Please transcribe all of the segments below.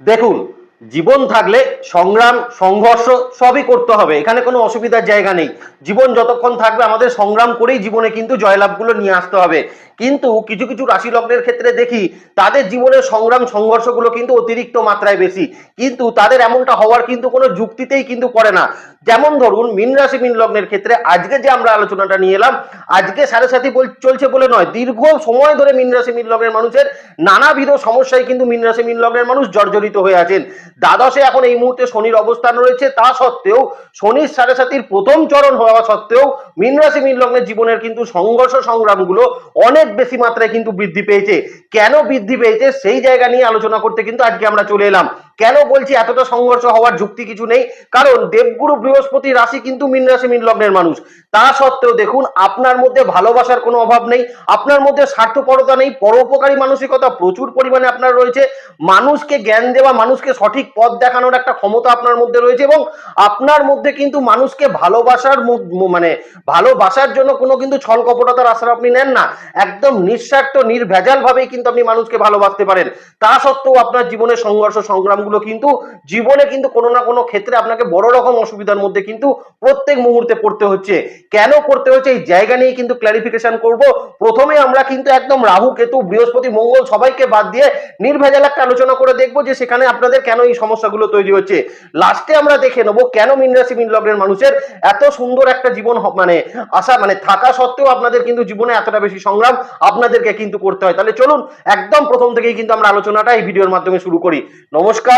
দেখুন জীবন থাকলে সংগ্রাম, সংঘর্ষ সবই করতে হবে। এখানে কোনো অসুবিধার জায়গা নেই। জীবন যতক্ষণ থাকবে, আমাদের সংগ্রাম করেই জীবনে কিন্তু জয়লাভগুলো নিয়ে আসতে হবে। কিন্তু কিছু কিছু রাশি লগ্নের ক্ষেত্রে দেখি, তাদের জীবনের সংগ্রাম, সংঘর্ষগুলো কিন্তু অতিরিক্ত মাত্রায় বেশি। কিন্তু তাদের এমনটা হওয়ার কিন্তু কোনো যুক্তিতেই কিন্তু করে না। যেমন ধরুন, মিন রাশি, মিন লগ্নের ক্ষেত্রে আজকে যে আমরা আলোচনাটা নিয়ে এলাম, আজকে সাড়ে সাথী চলছে বলে নয়, দীর্ঘ সময় ধরে মিন রাশি, মিন লগ্নের মানুষের নানাবিধ সমস্যায় কিন্তু মিন রাশি, মিন লগ্নের মানুষ জর্জরিত হয়ে আছেন। দ্বাদশে এখন এই মুহূর্তে শনির অবস্থান রয়েছে। তা সত্ত্বেও শনির সাড়ে সাথীর প্রথম চরণ হওয়া সত্ত্বেও মিন রাশি, মিন লগ্নের জীবনের কিন্তু সংঘর্ষ সংগ্রামগুলো অনেক বেশি মাত্রায় কিন্তু বৃদ্ধি পেয়েছে। কেন বৃদ্ধি পেয়েছে? সেই জায়গা নিয়ে আলোচনা করতে কিন্তু আজকে আমরা চলে এলাম। কেন বলছি এতটা সংঘর্ষ হওয়ার যুক্তি কিছু নেই? কারণ দেবগুরু বৃহস্পতি রাশি কিন্তু মিন রাশি, মিন লগ্নের মানুষ। তা সত্ত্বেও দেখুন, আপনার মধ্যে ভালোবাসার কোনো অভাব নেই, আপনার মধ্যে স্বার্থপরতা নেই, পরোপকারী মানসিকতা প্রচুর পরিমাণে আপনার রয়েছে। মানুষকে জ্ঞান দেওয়া, মানুষকে সঠিক পথ দেখানোর একটা ক্ষমতা আপনার মধ্যে রয়েছে এবং আপনার মধ্যে কিন্তু মানুষকে ভালোবাসার মানে ভালোবাসার জন্য কোনো কিন্তু ছল কপটতার আশ্রয় আপনি নেন না। একদম নিঃস্বার্থ নির্ভেজাল ভাবেই কিন্তু আপনি মানুষকে ভালোবাসতে পারেন। তা সত্ত্বেও আপনার জীবনের সংঘর্ষ সংগ্রামগুলো কিন্তু জীবনে কিন্তু কোনো না কোনো ক্ষেত্রে আপনাকে বড় রকম অসুবিধার মধ্যে কিন্তু প্রত্যেক মুহূর্তে পড়তে হচ্ছে। কেন পড়তে হচ্ছে? এই জায়গা নিয়ে কিন্তু ক্লারিফিকেশন করব। প্রথমে আমরা কিন্তু একদম রাহু, কেতু, বৃহস্পতি, মঙ্গল সবাইকে বাদ দিয়ে নির্ভেজাল একটা আলোচনা করে দেখব যে সেখানে আপনাদের কেন এই সমস্যাগুলো তৈরি হচ্ছে। লাস্টে আমরা দেখে নেব কেন মিন রাশি, মিন লগ্নের মানুষের এত সুন্দর একটা জীবন মানে আশা মানে থাকা সত্ত্বেও আপনাদের কিন্তু জীবনে এতটা বেশি সংগ্রাম আপনাদেরকে কিন্তু করতে হয়। তাহলে চলুন একদম প্রথম থেকেই কিন্তু আমরা আলোচনাটা এই ভিডিওর মাধ্যমে শুরু করি। নমস্কার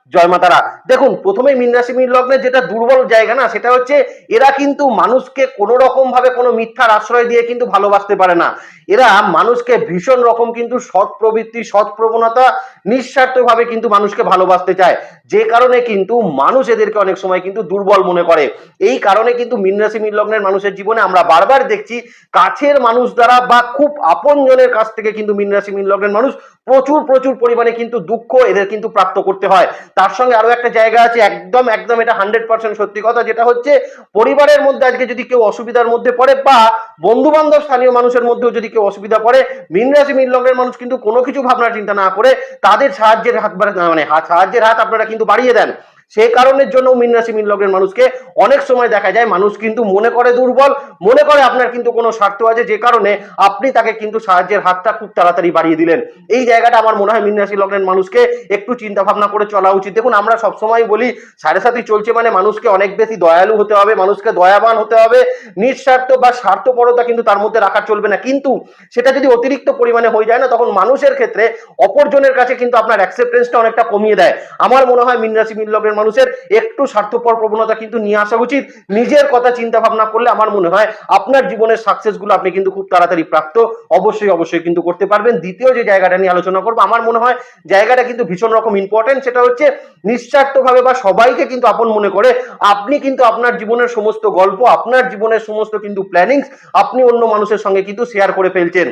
জয় মাতারা। দেখুন প্রথমে মিন রাশি, মিন লগ্নের যেটা দুর্বল জায়গা না, সেটা হচ্ছে এরা কিন্তু মানুষকে কোনো রকম ভাবে কোনো মিথ্যার আশ্রয় দিয়ে কিন্তু ভালোবাসতে পারে না। এরা মানুষকে ভীষণ রকম কিন্তু সৎ প্রবৃত্তি, সৎ প্রবণতা নিঃস্বার্থ ভাবে কিন্তু মানুষকে ভালোবাসতে চায়। যে কারণে কিন্তু মানুষ এদেরকে অনেক সময় কিন্তু দুর্বল মনে করে। এই কারণে কিন্তু মিন রাশি, মিন লগ্নের মানুষের জীবনে আমরা বারবার দেখছি কাছের মানুষ দ্বারা বা খুব আপনজনের কাছ থেকে কিন্তু মিন রাশি, মিন লগ্নের মানুষ প্রচুর প্রচুর পরিমাণে কিন্তু দুঃখ এদের কিন্তু প্রাপ্ত করতে হয়। তার সঙ্গে আরও একটা জায়গা আছে, একদম একদম এটা হান্ড্রেড পার্সেন্ট সত্যি কথা, যেটা হচ্ছে পরিবারের মধ্যে আজকে যদি কেউ অসুবিধার মধ্যে পড়ে বা বন্ধু বান্ধব স্থানীয় মানুষের মধ্যেও যদি কেউ অসুবিধা পড়ে মিন রাশি মিন লগ্নের মানুষ কিন্তু কোনো কিছু ভাবনা চিন্তা না করে তাদের সাহায্যের হাত মানে সাহায্যের হাত আপনারা কিন্তু বাড়িয়ে দেন। সেই কারণের জন্য মিন রাশি, মিন লগ্নের মানুষকে অনেক সময় দেখা যায় মানুষ কিন্তু মনে করে দুর্বল, মনে করে আপনার কিন্তু কোনো স্বার্থ আছে, যে কারণে আপনি তাকে কিন্তু সাহায্যের হাতটা খুব তাড়াতাড়ি বাড়িয়ে দিলেন। এই জায়গাটা আমার মনে হয় মিন রাশি, লগ্নের মানুষকে একটু চিন্তা ভাবনা করে চলা উচিত। দেখুন, আমরা সবসময় বলি, সাড়ে সাথী চলছে মানে মানুষকে অনেক বেশি দয়ালু হতে হবে, মানুষকে দয়াবান হতে হবে। নিঃস্বার্থ বা স্বার্থপরতা কিন্তু তার মধ্যে রাখা চলবে না। কিন্তু সেটা যদি অতিরিক্ত পরিমাণে হয়ে যায় না, তখন মানুষের ক্ষেত্রে অপরজনের কাছে কিন্তু আপনার অ্যাকসেপ্টেন্সটা অনেকটা কমিয়ে দেয়। আমার মনে হয় মিন রাশি, মিন লগ্নের মানুষের একটু স্বার্থপর প্রবণতা কিন্তু নিয়ে আসা উচিত। নিজের কথা চিন্তা ভাবনা করলে আমার মনে হয় আপনার জীবনের সাকসেসগুলো আপনি কিন্তু খুব তাড়াতাড়ি প্রাপ্ত। অবশ্যই অবশ্যই কিন্তু করতে পারবেন। দ্বিতীয় যে জায়গাটা নিয়ে আলোচনা করব, আমার মনে হয় জায়গাটা কিন্তু ভীষণ রকম ইম্পর্টেন্ট সেটা হচ্ছে নিঃস্বার্থভাবে বা সবাইকে কিন্তু আপন মনে করে আপনি কিন্তু আপনার জীবনের সমস্ত গল্প, আপনার জীবনের সমস্ত কিন্তু প্ল্যানিংস আপনি অন্য মানুষের সঙ্গে কিন্তু শেয়ার করে ফেলছেন।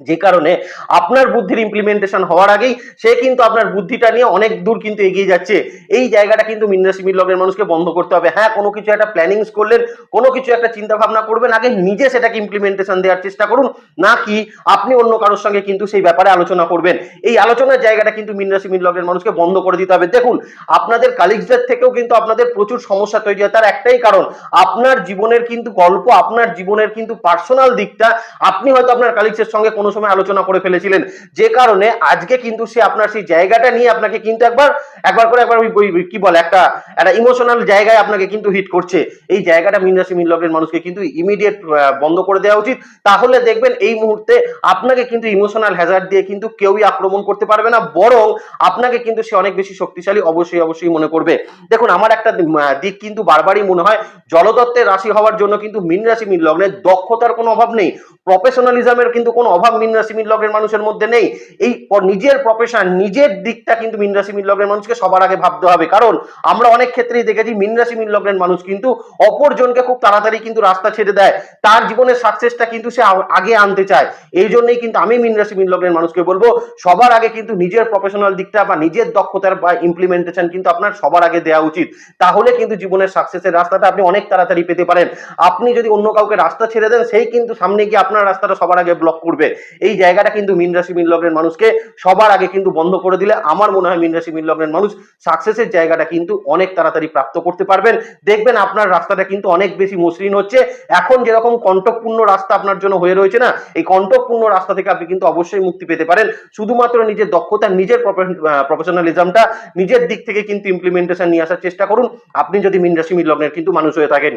যে কারণে আপনার বুদ্ধির ইমপ্লিমেন্টেশন হওয়ার আগেই সে কিন্তু আপনার বুদ্ধিটা নিয়ে অনেক দূর কিন্তু এগিয়ে যাচ্ছে। এই জায়গাটা কিন্তু মিনরাশি লগের মানুষকে বন্ধ করতে হবে। হ্যাঁ কোনো কিছু একটা প্ল্যানিংস করলেন কোনো কিছু একটা চিন্তা ভাবনা করবেন, আগে নিজে সেটাকে ইমপ্লিমেন্টেশন দেওয়ার চেষ্টা করুন। না কি আপনি অন্য কারোর সঙ্গে কিন্তু সেই ব্যাপারে আলোচনা করবেন। এই আলোচনার জায়গাটা কিন্তু মিনরাশি লগের মানুষকে বন্ধ করে দিতে হবে। দেখুন, আপনাদের কালিগসদের থেকেও কিন্তু আপনাদের প্রচুর সমস্যা তৈরি হয়। তার একটাই কারণ, আপনার জীবনের কিন্তু গল্প, আপনার জীবনের কিন্তু পার্সোনাল দিকটা, আপনি হয়তো আপনার কালিগসের সঙ্গে কোনো সময় আলোচনা করে ফেলেছিলেন। যে কারণে আজকে কিন্তু সে আপনার সেই জায়গাটা নিয়ে আপনাকে কিন্তু একবার একবার করে একবার ওই কি বলে, একটা একটা ইমোশনাল জায়গায় আপনাকে কিন্তু হিট করছে। এই জায়গাটা মিন রাশি মিন লগ্নের মানুষকে কিন্তু ইমিডিয়েট বন্ধ করে দেওয়া উচিত। তাহলে দেখবেন এই মুহূর্তে আপনাকে কিন্তু ইমোশনাল হ্যাজার্ড দিয়ে কিন্তু কেউই আক্রমণ করতে পারবে না, বরং আপনাকে কিন্তু সে অনেক বেশি শক্তিশালী অবশ্যই অবশ্যই মনে করবে। দেখুন, আমার একটা দিক কিন্তু বারবারই মনে হয়, জলদত্তের রাশি হওয়ার জন্য কিন্তু মিন রাশি মিন লগ্নের দক্ষতার কোনো অভাব নেই। প্রফেশনালিজমের কিন্তু কোনো অভাব মিন রাশি, মিন লগ্নের মানুষের মধ্যে নেই। এই নিজের প্রফেশন নিজের দিকটা কিন্তু মিন রাশি, মিন লগ্নের মানুষকে সবার আগে ভাবতে হবে। কারণ আমরা অনেক ক্ষেত্রেই দেখেছি মিন রাশি, মিন লগ্নের মানুষ কিন্তু অপরজনকে খুব তাড়াতাড়ি কিন্তু রাস্তা ছেড়ে দেয়। তার জীবনের সাকসেসটা কিন্তু সে আগে আনতে চায়। এই জন্যই কিন্তু আমি মিন রাশি, মিন লগ্নের মানুষকে বলব, সবার আগে কিন্তু নিজের প্রফেশনাল দিকটা বা নিজের দক্ষতার বা ইমপ্লিমেন্টেশন কিন্তু আপনার সবার আগে দেওয়া উচিত। তাহলে কিন্তু জীবনের সাকসেসের রাস্তাটা আপনি অনেক তাড়াতাড়ি পেতে পারেন। আপনি যদি অন্য কাউকে রাস্তা ছেড়ে দেন, সেই কিন্তু সামনে গিয়ে আপনার রাস্তাটা সবার আগে ব্লক করবে। এই জায়গাটা কিন্তু মিন রাশি, মিন লগ্নের মানুষকে সবার আগে কিন্তু বন্ধ করে দিলে আমার মনে হয় মিন রাশি, মিন লগ্নের মানুষ সাকসেসের জায়গাটা কিন্তু অনেক তাড়াতাড়ি প্রাপ্ত করতে পারবেন। দেখবেন আপনার রাস্তাটা কিন্তু অনেক বেশি মসৃণ হচ্ছে। এখন যেরকম কণ্টকপূর্ণ রাস্তা আপনার জন্য হয়ে রয়েছে না, এই কণ্টকপূর্ণ রাস্তা থেকে আপনি কিন্তু অবশ্যই মুক্তি পেতে পারেন। শুধুমাত্র নিজের দক্ষতা, নিজের প্রফেশনালিজমটা নিজের দিক থেকে কিন্তু ইমপ্লিমেন্টেশন নিয়ে আসার চেষ্টা করুন। আপনি যদি মিন রাশি, মিন লগ্নের কিন্তু মানুষ হয়ে থাকেন।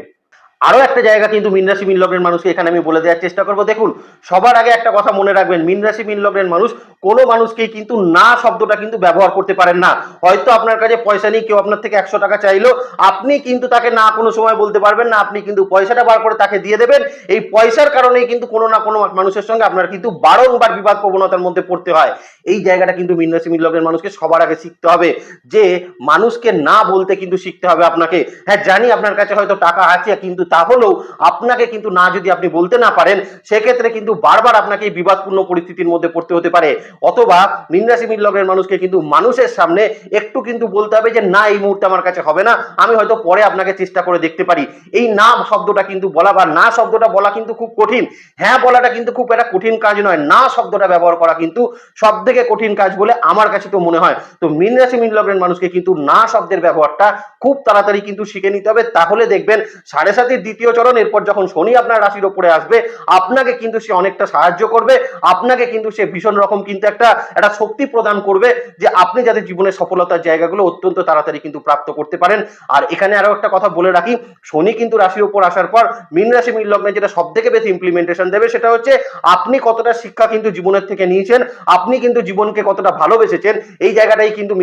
আরও একটা জায়গা কিন্তু মিন রাশি, মিন লগ্নের মানুষকে এখানে আমি বলে দেওয়ার চেষ্টা করব। দেখুন, সবার আগে একটা কথা মনে রাখবেন, মিন রাশি, মিন লগ্নের মানুষ কোনো মানুষকেই কিন্তু না শব্দটা কিন্তু ব্যবহার করতে পারেন না। হয়তো আপনার কাছে পয়সা নেই, কেউ আপনার থেকে একশো টাকা চাইলো, আপনি কিন্তু তাকে না কোনো সময় বলতে পারবেন না, আপনি কিন্তু পয়সাটা বার করে তাকে দিয়ে দেবেন। এই পয়সার কারণেই কিন্তু কোনো না কোনো মানুষের সঙ্গে আপনার কিন্তু বারংবার বিবাদ প্রবণতার মধ্যে পড়তে হয়। এই জায়গাটা কিন্তু মিন রাশি, মিন লগ্নের মানুষকে সবার আগে শিখতে হবে যে, মানুষকে না বলতে কিন্তু শিখতে হবে আপনাকে। হ্যাঁ জানি আপনার কাছে হয়তো টাকা আছে, কিন্তু তাহলেও আপনাকে কিন্তু না যদি আপনি বলতে না পারেন, সেক্ষেত্রে কিন্তু বারবার আপনাকে এই বিবাদপূর্ণ পরিস্থিতির মধ্যে পড়তে হতে পারে। অথবা মিনরাশি মিন লগ্নের মানুষকে কিন্তু মানুষের সামনে একটু কিন্তু বলতে হবে যে, না, এই মুহূর্তে আমার কাছে হবে না। আমি হয়তো পরে আপনাকে চেষ্টা করে দেখতে পারি। এই না শব্দটা কিন্তু বলা বা না শব্দটা বলা কিন্তু খুব কঠিন। হ্যাঁ বলাটা কিন্তু খুব একটা কঠিন কাজ নয়। না শব্দটা ব্যবহার করা কিন্তু সব থেকে কঠিন কাজ বলে আমার কাছে তো মনে হয়। তো মিন রাশি মিন লগ্নের মানুষকে কিন্তু না শব্দের ব্যবহারটা খুব তাড়াতাড়ি কিন্তু শিখে নিতে হবে। তাহলে দেখবেন সাড়ে সাতের দ্বিতীয় চরণ, এরপর যখন শনি আপনার রাশির ওপরে আসবে, আপনাকে কিন্তু সে অনেকটা সাহায্য করবে, আপনাকে কিন্তু সে ভীষণ রকম কিন্তু একটা একটা শক্তি প্রদান করবে যে আপনি যাতে জীবনের সফলতার জায়গাগুলো অত্যন্ত তাড়াতাড়ি কিন্তু প্রাপ্ত করতে পারেন। আর এখানে আরও একটা কথা বলে রাখি, শনি কিন্তু রাশির উপর আসার পর মিন রাশি, মিন লগ্নে যেটা সব থেকে বেশি ইমপ্লিমেন্টেশন দেবে সেটা হচ্ছে আপনি কতটা শিক্ষা কিন্তু জীবনের থেকে নিয়েছেন, আপনি কিন্তু জীবনকে কতটা ভালোবেসেছেন, এই জায়গাটাই কিন্তু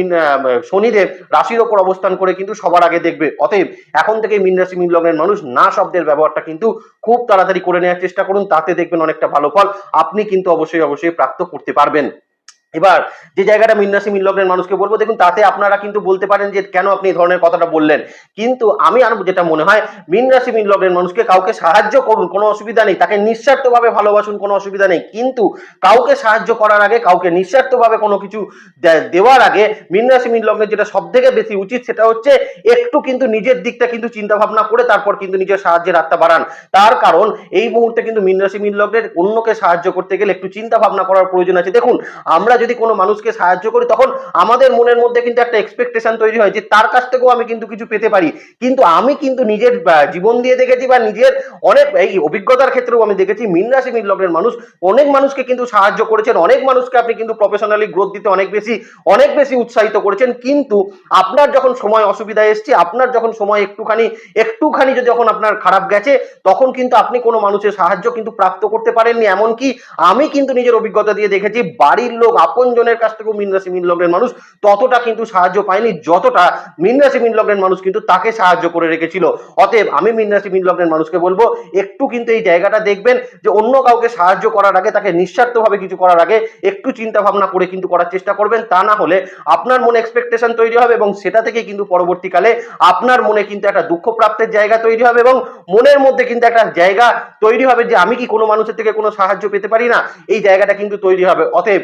শনিদেব রাশির ওপর অবস্থান করে কিন্তু সবার আগে দেখবে। অতএব এখন থেকে মিন রাশি, মিন লগ্নের মানুষ না শব্দের ব্যবহারটা কিন্তু খুব তাড়াতাড়ি করে নেওয়ার চেষ্টা করুন, তাতে দেখবেন অনেকটা ভালো ফল। আপনি কিন্তু অবশ্যই অবশ্যই প্রাপ্ত করতে পারবেন। এবার যে জায়গাটা মিন্নাসি মিল্লগ্নের মানুষকে বলব, দেখুন, তাতে আপনারা কিন্তু বলতে পারেন যে কেন আপনি এই ধরনের কথাটা বললেন। কিন্তু আমি আর যেটা মনে হয় মিন রাশি লগ্নের মানুষকে কাউকে সাহায্য করুন, কোনো অসুবিধা নেই। তাকে নিঃস্বার্থভাবে ভালোবাসুন, কোনো অসুবিধা নেই। কিন্তু কাউকে সাহায্য করার আগে, কাউকে নিঃস্বার্থভাবে কোনো কিছু দেওয়ার আগে মিন রাশি মিন লগ্নের যেটা সব থেকে বেশি উচিত, সেটা হচ্ছে একটু কিন্তু নিজের দিকটা কিন্তু চিন্তা ভাবনা করে তারপর কিন্তু নিজের সাহায্যের আত্মা বাড়ান। তার কারণ, এই মুহূর্তে কিন্তু মিন রাশি মিন লগ্নের অন্যকে সাহায্য করতে গেলে একটু চিন্তা ভাবনা করার প্রয়োজন আছে। দেখুন, আমরা কোনো মানুষকে সাহায্য করি, তখন আমাদের মনের মধ্যে কিন্তু একটা এক্সপেকটেশন তৈরি হয় যে তার কাছ থেকেও আমি কিন্তু কিছু পেতে পারি। কিন্তু আমি কিন্তু নিজের জীবন দিয়ে দেখেছি বা নিজের অনেক, এই অভিজ্ঞতার ক্ষেত্রেও আমি দেখেছি, মিন রাশি, মিন লগ্নের মানুষ অনেক মানুষকে কিন্তু সাহায্য করেছেন, অনেক মানুষকে আপনি কিন্তু প্রফেশনালি গ্রোথ দিতে অনেক বেশি অনেক বেশি উৎসাহিত করেছেন। কিন্তু আপনার যখন সময় অসুবিধা এসছে, আপনার যখন সময় একটুখানি একটুখানি যদি যখন আপনার খারাপ গেছে, তখন কিন্তু আপনি কোনো মানুষের সাহায্য কিন্তু প্রাপ্ত করতে পারেননি। এমনকি আমি কিন্তু নিজের অভিজ্ঞতা দিয়ে দেখেছি, বাড়ির লোক আপনজনের কাছ থেকেও মিন রাশি, মিন লগ্নের মানুষ ততটা কিন্তু সাহায্য পায়নি, যতটা মিন রাশি, মিন লগ্নের মানুষ কিন্তু তাকে সাহায্য করে রেখেছিল। অতএব আমি মিন রাশি, মিন লগ্নের মানুষকে বলব, একটু কিন্তু এই জায়গাটা দেখবেন যে অন্য কাউকে সাহায্য করার আগে, তাকে নিঃস্বার্থভাবে কিছু করার আগে একটু চিন্তা ভাবনা করে কিন্তু করার চেষ্টা করবেন, তা না হলে আপনার মনে এক্সপেকটেশন তৈরি হবে এবং সেটা থেকে কিন্তু পরবর্তীকালে আপনার মনে কিন্তু একটা দুঃখ প্রাপ্তের জায়গা তৈরি হবে এবং মনের মধ্যে কিন্তু একটা জায়গা তৈরি হবে যে আমি কি কোনো মানুষের থেকে কোনো সাহায্য পেতে পারি না? এই জায়গাটা কিন্তু তৈরি হবে। অতএব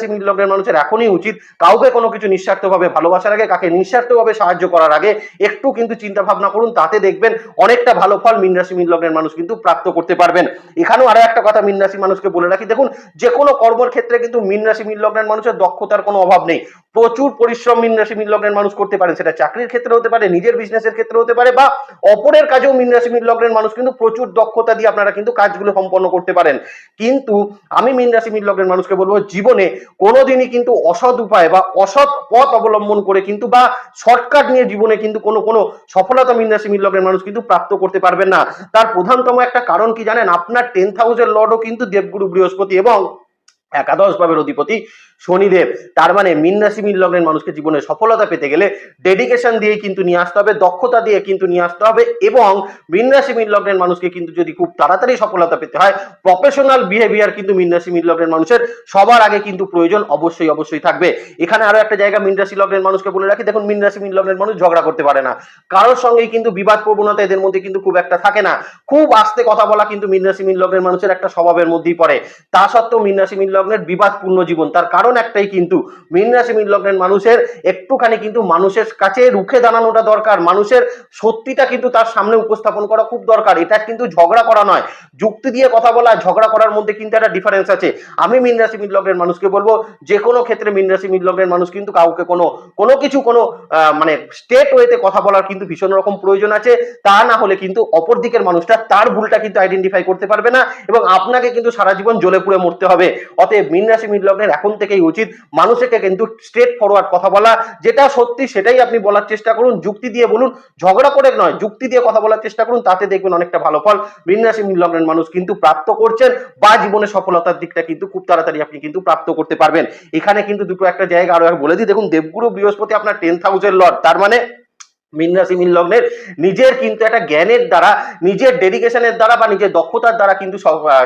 মিনরাশি মিন লগ্নের মানুষের এখনই উচিত কাউকে কোনো কিছু নিঃস্বার্থভাবে ভালোবাসার আগে, কাকে নিঃস্বার্থভাবে সাহায্য করার আগে একটু কিন্তু চিন্তা ভাবনা করুন, তাতে দেখবেন অনেকটা ভালো ফল মিনরাশি মিন লগ্নের মানুষ কিন্তু প্রাপ্ত করতে পারবেন। এখানেও আরও একটা কথা মিনরাশি মানুষকে বলে রাখি, দেখুন যে কোনো কর্মের ক্ষেত্রে কিন্তু মিনরাশি মিন লগ্নের মানুষের দক্ষতার কোনো অভাব নেই। প্রচুর পরিশ্রম মিন রাশি, মিন লগ্নের মানুষ করতে পারেন সেটা চাকরির ক্ষেত্রে হতে পারে, নিজের বিজনেসের ক্ষেত্রে হতে পারে, বা অপরের কাজেও মিন রাশি, মিন লগ্নের মানুষ কিন্তু প্রচুর দক্ষতা দিয়ে আপনারা কিন্তু কাজগুলো সম্পন্ন করতে পারেন। কিন্তু আমি মিন রাশি, মিন লগ্নের মানুষকে বলব, জীবনে কোনোদিনই কিন্তু অসৎ উপায় বা অসৎ পথ অবলম্বন করে কিন্তু বা শর্টকাট নিয়ে জীবনে কিন্তু কোনো কোনো সফলতা মিন্যাসি মিল্লকের মানুষ কিন্তু প্রাপ্ত করতে পারবেন না। তার প্রধানতম একটা কারণ কি জানেন? আপনার টেন্থ হাউসের লর্ডও কিন্তু দেবগুরু বৃহস্পতি এবং একাদশ ভাবের অধিপতি শনিদেব। তার মানে মিন রাশি মিন লগ্নের মানুষকে জীবনে সফলতা পেতে গেলে ডেডিকেশন দিয়ে কিন্তু নিয়ে আসতে হবে, দক্ষতা দিয়ে কিন্তু নিয়ে আসতে হবে এবং মিন রাশি মিন লগ্নের মানুষকে কিন্তু যদি খুব তাড়াতাড়ি সফলতা পেতে হয় প্রফেশনাল বিহেভিয়ার কিন্তু মিন রাশি মিন লগ্নের মানুষের সবার আগে কিন্তু প্রয়োজন অবশ্যই অবশ্যই থাকবে। এখানে আরও একটা জায়গা মিন রাশি লগ্নের মানুষকে বলে রাখি, দেখুন মিন রাশি মিন লগ্নের মানুষ ঝগড়া করতে পারে না। কারোর সঙ্গেই কিন্তু বিবাদ প্রবণতা এদের মধ্যে কিন্তু খুব একটা থাকে না। খুব আস্তে কথা বলা কিন্তু মিন রাশি মিন লগ্নের মানুষের একটা স্বভাবের মধ্যেই পড়ে। তা সত্ত্বেও মিন রাশি মিন লগ্নের বিবাদপূর্ণ জীবন, তার কারণ কারণ একটাই কিন্তু, মীন রাশি, মীন লগ্নের মানুষের একটুখানি কিন্তু মানুষের কাছে রুখে দাঁড়ানোটা দরকার। মানুষের সত্যিটা কিন্তু তার সামনে উপস্থাপন করা খুব দরকার। এটা কিন্তু ঝগড়া করা নয়। যুক্তি দিয়ে কথা বলা, ঝগড়া করার মধ্যে কিন্তু একটা ডিফারেন্স আছে। আমি মীন রাশি, মীন লগ্নের মানুষকে বলব, যে কোনো ক্ষেত্রে মীন রাশি, মীন লগ্নের মানুষ কিন্তু কাউকে কোনো কোনো কিছু, কোনো মানে স্টেট ওয়েতে কথা বলার কিন্তু ভীষণ রকম প্রয়োজন আছে। তা না হলে কিন্তু অপর দিকের মানুষটা তার ভুলটা কিন্তু আইডেন্টিফাই করতে পারবে না এবং আপনাকে কিন্তু সারা জীবন জ্বলে পুড়ে মরতে হবে। অতএব মীন রাশি, মীন লগ্নের এখন থেকেই উচিত। মানুষকে কিন্তু স্ট্রেট ফরওয়ার্ড কথা বলা, যেটা সত্যি সেটাই আপনি বলার চেষ্টা করুন। যুক্তি দিয়ে বলুন, ঝগড়া করে নয়, যুক্তি দিয়ে কথা বলার চেষ্টা করুন, তাতে দেখবেন অনেকটা ভালো ফল। বিন্যাসী রাশি মানুষ কিন্তু প্রাপ্ত করছেন, বা জীবনে সফলতার দিকটা কিন্তু খুব তাড়াতাড়ি আপনি কিন্তু প্রাপ্ত করতে পারবেন। এখানে কিন্তু দুটো একটা জায়গা আরও বলে দিই। দেখুন, দেবগুরু বৃহস্পতি আপনার টেন থাউজেন্ড লর্ড তার মানে মীন রাশি লগ্নের নিজের কিন্তু একটা জ্ঞানের দ্বারা, নিজের ডেডিকেশনের দ্বারা বা নিজের দক্ষতার দ্বারা কিন্তু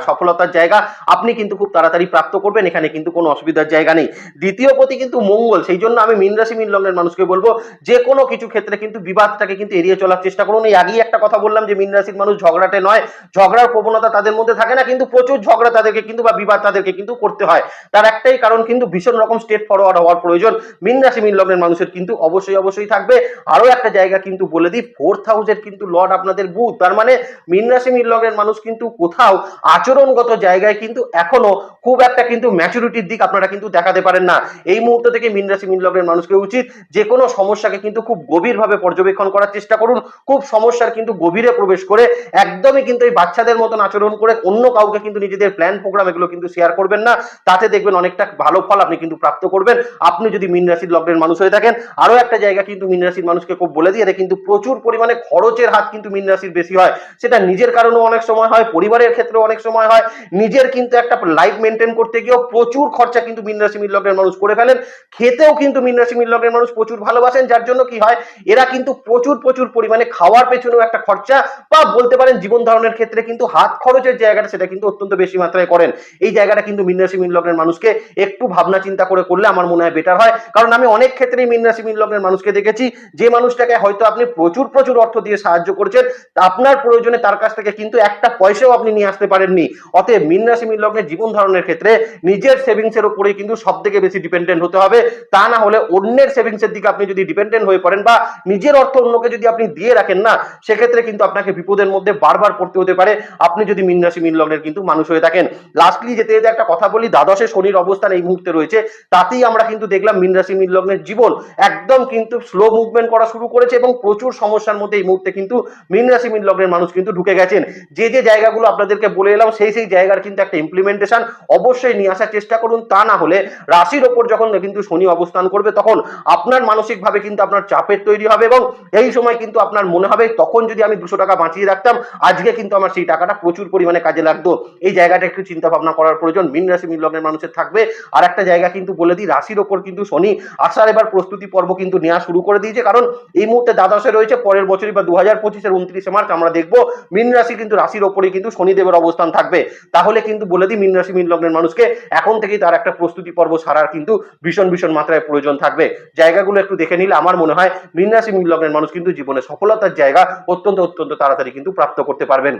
সফলতার জায়গা আপনি কিন্তু খুব তাড়াতাড়ি প্রাপ্ত করবেন। এখানে কিন্তু কোনো অসুবিধার জায়গা নেই। দ্বিতীয় প্রতি কিন্তু মঙ্গল, সেই জন্য আমি মীন রাশি লগ্নের মানুষকে বলব, যে কোনো কিছু ক্ষেত্রে কিন্তু বিবাদটাকে কিন্তু এড়িয়ে চলার চেষ্টা করুন। এই আগেই একটা কথা বললাম যে, মীন রাশির মানুষ ঝগড়াটে নয়। ঝগড়ার প্রবণতা তাদের মধ্যে থাকে না, কিন্তু প্রচুর ঝগড়া তাদেরকে কিন্তু বা বিবাদ তাদেরকে কিন্তু করতে হয়। তার একটাই কারণ কিন্তু ভীষণ রকম স্টেট ফরওয়ার্ড হওয়ার প্রয়োজন। মীন মীন লগ্নের মানুষের কিন্তু অবশ্যই অবশ্যই থাকবে। আরও একটা জায়গা কিন্তু বলে দিই ফোর্থ হাউসের কিন্তু লর্ড আপনাদের বুধ। তার মানে মীন রাশি, মীন লগ্নের মানুষ কিন্তু কোথাও আচরণগত জায়গায় কিন্তু এখনও খুব একটা কিন্তু ম্যাচুরিটির দিক আপনারা কিন্তু দেখাতে পারেন না। এই মুহূর্ত থেকে মীন রাশি, মীন লগ্নের মানুষকে উচিত যে কোনো সমস্যাকে কিন্তু খুব গভীরভাবে পর্যবেক্ষণ করার চেষ্টা করুন। খুব সমস্যার কিন্তু গভীরে প্রবেশ করে একদমই কিন্তু এই বাচ্চাদের মতন আচরণ করে অন্য কাউকে কিন্তু নিজেদের প্ল্যান প্রোগ্রাম এগুলো কিন্তু শেয়ার করবেন না। তাতে দেখবেন অনেকটা ভালো ফল আপনি কিন্তু প্রাপ্ত করবেন। আপনি যদি মীন রাশির লগ্নের মানুষ হয়ে থাকেন আরও একটা জায়গা কিন্তু মীন রাশির মানুষকে খুব বলে দিয়ে এতে কিন্তু প্রচুর পরিমাণে খরচের হাত কিন্তু মীন রাশির বেশি হয়। সেটা নিজের কারণেও অনেক সময় হয়, পরিবারের ক্ষেত্রেও অনেক সময় হয়। নিজের কিন্তু একটা লাইফ মেনটেন করতে গিয়েও প্রচুর খরচা কিন্তু মীন রাশি মীন মানুষ করে ফেলেন। খেতেও কিন্তু মীন রাশি মীন মানুষ প্রচুর ভালোবাসেন, যার জন্য কি হয়, এরা কিন্তু প্রচুর প্রচুর পরিমাণে খাওয়ার পেছনেও একটা খরচা বা বলতে পারেন জীবন ধারণের ক্ষেত্রে কিন্তু হাত খরচের জায়গাটা সেটা কিন্তু অত্যন্ত বেশি মাত্রায় করেন। এই জায়গাটা কিন্তু মীন রাশি মীন মানুষকে একটু ভাবনা চিন্তা করে করলে আমার মনে হয় বেটার হয়। কারণ আমি অনেক ক্ষেত্রেই মীন রাশি মীন মানুষকে দেখেছি, যে মানুষটাকে হয়তো আপনি প্রচুর প্রচুর অর্থ দিয়ে সাহায্য করছেন। আপনার প্রয়োজনে তার কাছ থেকে কিন্তু একটা পয়সাও আপনি নিয়ে আসতে পারেননি। অতএব মীন রাশি, মীন লগ্নের জীবন ধারণের ক্ষেত্রে নিজের সেভিংস এর উপরে কিন্তু সব থেকে বেশি ডিপেন্ডেন্ট হতে হবে। তা না হলে অন্যের সেভিংস এর দিকে আপনি যদি ডিপেন্ডেন্ট হয়ে পড়েন বা নিজের অর্থ অন্যকে যদি আপনি দিয়ে রাখেন না, সেক্ষেত্রে কিন্তু আপনাকে বিপদের মধ্যে বারবার পড়তে হতে পারে। আপনি যদি মীন রাশি, মীন লগ্নের কিন্তু মানুষ হয়ে থাকেন। লাস্টলি যেতে যেতে একটা কথা বলি, দ্বাদশে শনির অবস্থান এই মুহূর্তে রয়েছে। তাতেই আমরা কিন্তু দেখলাম মীন রাশি, মীন লগ্নের জীবন একদম কিন্তু স্লো মুভমেন্ট করা শুরু করেছে এবং প্রচুর সমস্যার মধ্যে এই মুহূর্তে কিন্তু মীন রাশি, মীন লগ্নের মানুষ কিন্তু ঢুকে গেছেন। যে যে জায়গাগুলো আপনাদেরকে বলে এলাম, সেই সেই জায়গার কিন্তু একটা ইমপ্লিমেন্টেশন অবশ্যই নিয়ে আসার চেষ্টা করুন। তা না হলে রাশির ওপর যখন কিন্তু শনি অবস্থান করবে, তখন আপনার মানসিকভাবে কিন্তু আপনার চাপের তৈরি হবে এবং এই সময় কিন্তু আপনার মনে হবে, তখন যদি আমি দুশো টাকা বাঁচিয়ে রাখতাম, আজকে কিন্তু আমার সেই টাকাটা প্রচুর পরিমাণে কাজে লাগতো। এই জায়গাটা একটু চিন্তা ভাবনা করার প্রয়োজন। মিন রাশি, মিন লগ্নের মানুষের থাকবে। আর একটা জায়গা কিন্তু বলে দিই, রাশির ওপর কিন্তু শনি আসার এবার প্রস্তুতি পর্ব কিন্তু নেওয়া শুরু করে দিয়েছে। কারণ এই মুহূর্তে দ্বাদশে রয়েছে, পরের বছরই বা দু হাজার পঁচিশের উনত্রিশে মার্চ আমরা দেখব। মিন রাশি কিন্তু রাশির ওপরে কিন্তু শনিদেবের অবস্থান থাকবে। তাহলে কিন্তু বলে দিই, মিন রাশি, মিন লগ্নের মানুষকে এখন থেকেই তার একটা প্রস্তুতি পর্ব সারার কিন্তু ভীষণ ভীষণ মাত্রায় প্রয়োজন থাকবে। জায়গাগুলো একটু দেখে নিলে আমার মনে হয়, মিন রাশি, মিন লগ্নের মানুষ কিন্তু জীবনে সফলতার জায়গা অত্যন্ত অত্যন্ত তাড়াতাড়ি কিন্তু প্রাপ্ত করতে পারবেন।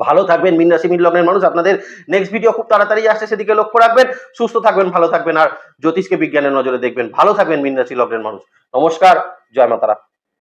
ভালো থাকবেন, মিন রাশি, মিন লগ্নের মানুষ। আপনাদের নেক্সট ভিডিও খুব তাড়াতাড়ি আসছে, সেদিকে লক্ষ্য রাখবেন। সুস্থ থাকবেন, ভালো থাকবেন। আর জ্যোতিষকে বিজ্ঞানের নজরে দেখবেন। ভালো থাকবেন, মিন রাশি, লগ্নের মানুষ। নমস্কার, জয় মাতারা।